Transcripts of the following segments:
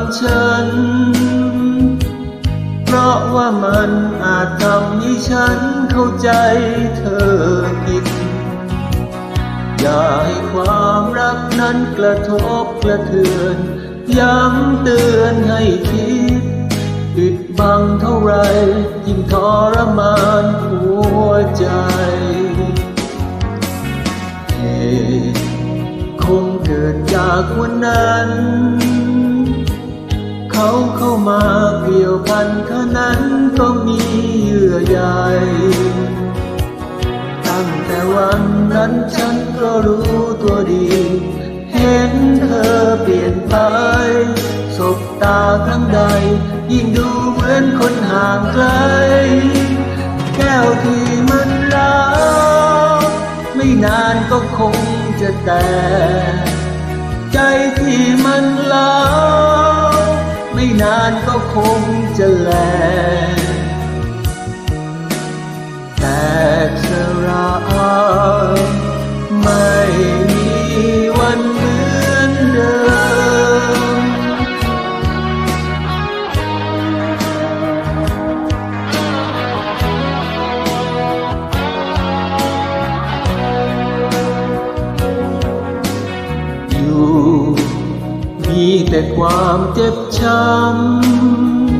บังฉัน เพราะว่ามันอาจทำให้ฉันเข้าใจเธอผิด อย่าให้ความรักนั้นกระทบกระเทือน ย้ำเตือนให้คิดปิดบังเท่าไรยิ่งทรมานหัวใจเหตุคงเกิดจากวันนั้น เขาเข้ามาเกี่ยวพันเท่านั้นก็มีเยื่อใยตั้งแต่วันนั้นฉันก็รู้ตัวดี เห็นเธอเปลี่ยนไป สบตาครั้งใด ยิ่งดูเหมือนคนห่างไกล แก้วที่มันร้าวไม่นานก็คงจะแตกานก็คงจะแหล ความเจ็บช้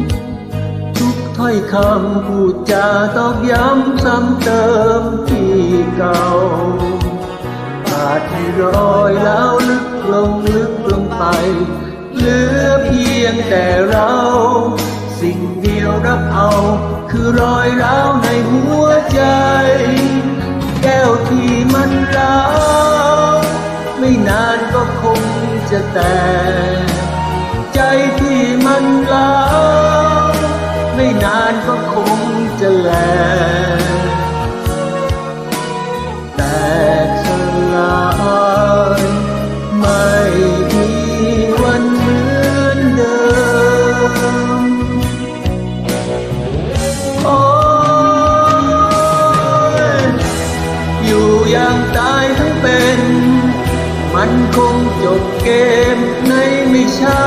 ำ ทุกถ้อยคำพูดจาตอกย้ำซ้ำเติมที่เก่า อาจให้รอยแล้วลึกลงลึกลงไป เหลือเพียงแต่เรา สิ่งเดียวรับเอา คือรอยร้าวในหัวใจ แก้วที่มันร้าวไม่นานก็คงจะแตก ที่มันล้าไม่นานก็คงจะแหลกแตกสลายไม่มีวันเหมือนเดิมโอ้ยอยู่อย่างตายทั้งเป็น มันคงจบเกมในไม่ช้า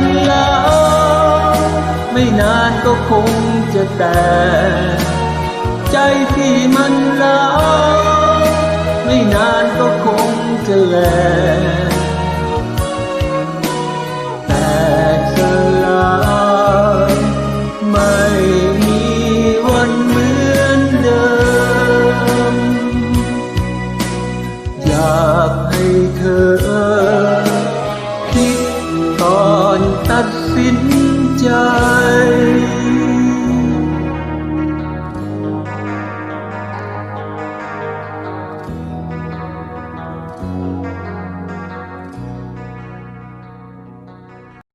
มันล้าวไม่นานก็คงจะแตกใจที่มันล้าวไม่นานก็คงจะแหลก